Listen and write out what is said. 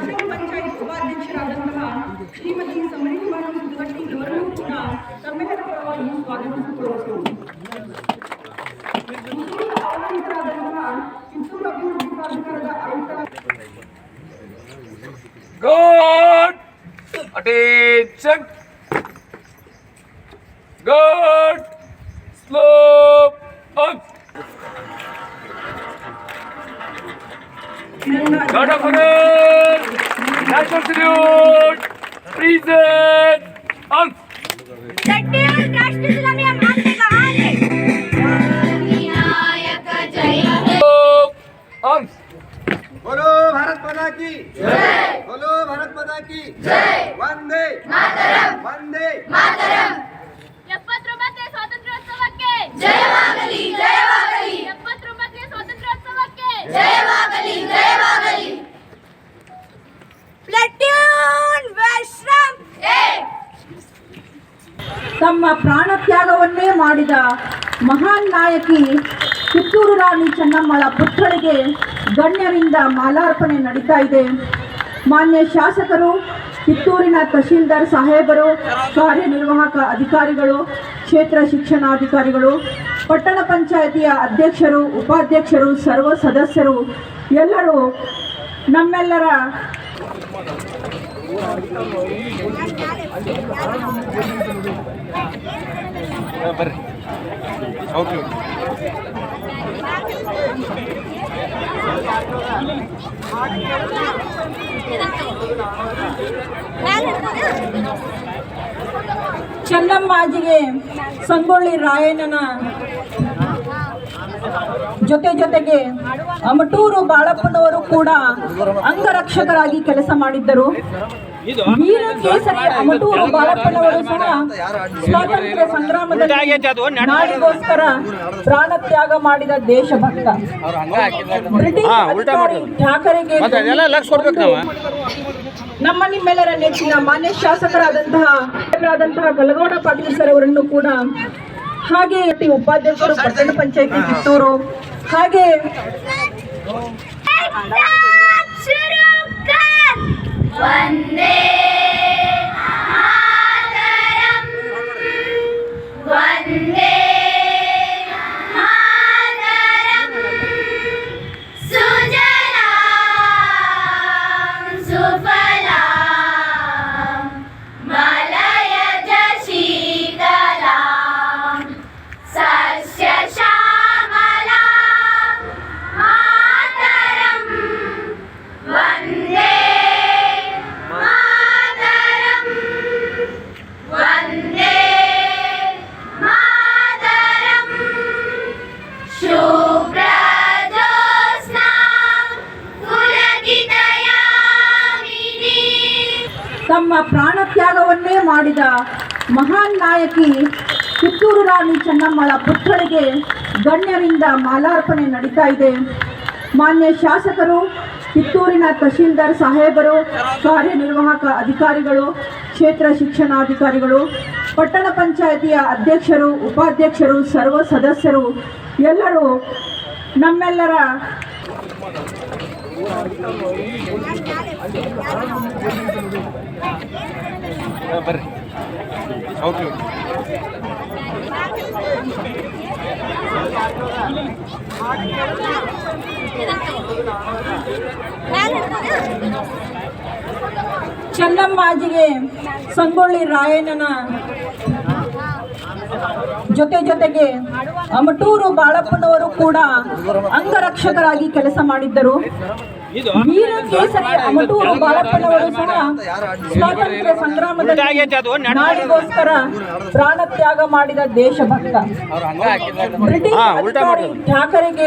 ग्राम पंचायत उपाध्यक्ष राजन प्रधान श्रीमती समृद्धि मनु सुदर्शी गवर्नर पूरा सम्मेलन प्रवाही स्वागत करो मुस्लिम attention. Good slow up. Gardafanın National Tribute Present Al National Islamiyem Antika Hane की जय बोलो भारत माता की जय वंदे मातरम वंदे मातरम ಪ್ರಾಣತ್ಯಾಗವನ್ನೇ ಮಾಡಿದ ಮಹಾನ್ ನಾಯಕಿ ಕಿತ್ತೂರು ರಾಣಿ ಚೆನ್ನಮ್ಮಳ ಪುತ್ರಳಿಗೆ ಗಣ್ಯರಿಂದ ಮಾಲಾರ್ಪಣೆ ನಡೀತಾ ಇದೆ. ಮಾನ್ಯ ಶಾಸಕರು, ಕಿತ್ತೂರಿನ ತಹಶೀಲ್ದಾರ್ ಸಾಹೇಬರು, ಕಾರ್ಯನಿರ್ವಾಹಕ ಅಧಿಕಾರಿಗಳು, ಕ್ಷೇತ್ರ ಶಿಕ್ಷಣಾಧಿಕಾರಿಗಳು, ಪಟ್ಟಣ ಪಂಚಾಯಿತಿಯ ಅಧ್ಯಕ್ಷರು, ಉಪಾಧ್ಯಕ್ಷರು, ಸರ್ವ ಸದಸ್ಯರು, ಎಲ್ಲರೂ ನಮ್ಮೆಲ್ಲರ ಚೆನ್ನಮ್ಮಾಜಿಗೆ ಸಂಗೊಳ್ಳಿ ರಾಯಣ್ಣನ ಜೊತೆ ಜೊತೆಗೆ ಅಮಟೂರು ಬಾಳಪ್ಪನವರು ಕೂಡ ಅಂಗರಕ್ಷಕರಾಗಿ ಕೆಲಸ ಮಾಡಿದ್ದರು. ವೀರ ಕೇಸರಿ ಅಮಟೂರು ಬಾಳಪ್ಪನವರು ಸಹ ಸ್ವಾತಂತ್ರ್ಯ ಸಂಗ್ರಾಮದಲ್ಲಿ ನಾಡಿಗೋಸ್ಕರ ಪ್ರಾಣತ್ಯಾಗ ಮಾಡಿದ ದೇಶಭಕ್ತ. ಬ್ರಿಟಿಷ್ ಅಧಿಕಾರಿ ಠಾಕರೆಗೆ ನಮ್ಮ ನಿಮ್ಮೆಲ್ಲರ ನೆಚ್ಚಿನ ಮಾನ್ಯ ಶಾಸಕರಾದಂತಹ ಆದಂತಹ ಗಲಗೋಡ ಪಾಟೀಲ್ ಸರ್ ಅವರನ್ನು ಕೂಡ ಹಾಗೆ ಉಪಾಧ್ಯಕ್ಷರು ಪಟ್ಟಣ ಪಂಚಾಯತಿ ಕಿತ್ತೂರು ಹಾಗೆ One day. ತಮ್ಮ ಪ್ರಾಣತ್ಯಾಗವನ್ನೇ ಮಾಡಿದ ಮಹಾನ್ ನಾಯಕಿ ಕಿತ್ತೂರು ರಾಣಿ ಚೆನ್ನಮ್ಮಳ ಪುತ್ಥಳಿಗೆ ಗಣ್ಯರಿಂದ ಮಾಲಾರ್ಪಣೆ ನಡೀತಾ ಇದೆ. ಮಾನ್ಯ ಶಾಸಕರು, ಕಿತ್ತೂರಿನ ತಹಶೀಲ್ದಾರ್ ಸಾಹೇಬರು, ಕಾರ್ಯನಿರ್ವಾಹಕ ಅಧಿಕಾರಿಗಳು, ಕ್ಷೇತ್ರ ಶಿಕ್ಷಣಾಧಿಕಾರಿಗಳು, ಪಟ್ಟಣ ಪಂಚಾಯಿತಿಯ ಅಧ್ಯಕ್ಷರು, ಉಪಾಧ್ಯಕ್ಷರು, ಸರ್ವ ಸದಸ್ಯರು, ಎಲ್ಲರೂ ನಮ್ಮೆಲ್ಲರ ಚೆನ್ನಮ್ಮಾಜಿಗೆ ಸಂಗೊಳ್ಳಿ ರಾಯಣ್ಣನ ಜೊತೆ ಜೊತೆಗೆ ಅಮಟೂರು ಬಾಳಪ್ಪನವರು ಕೂಡ ಅಂಗರಕ್ಷಕರಾಗಿ ಕೆಲಸ ಮಾಡಿದ್ದರು. ವೀರ ಕೇಸರಿ ಅಮಟೂರು ಬಾಳಪ್ಪನವರು ಸಹ ಸ್ವಾತಂತ್ರ್ಯ ಸಂಗ್ರಾಮದಲ್ಲಿ ನಾಡಿಗೋಸ್ಕರ ಭಕ್ತ ಮಾಡಿದ ದೇಶಭಕ್ತ ಬ್ರಿಟಿಷ್ ಠಾಕರೆಗೆ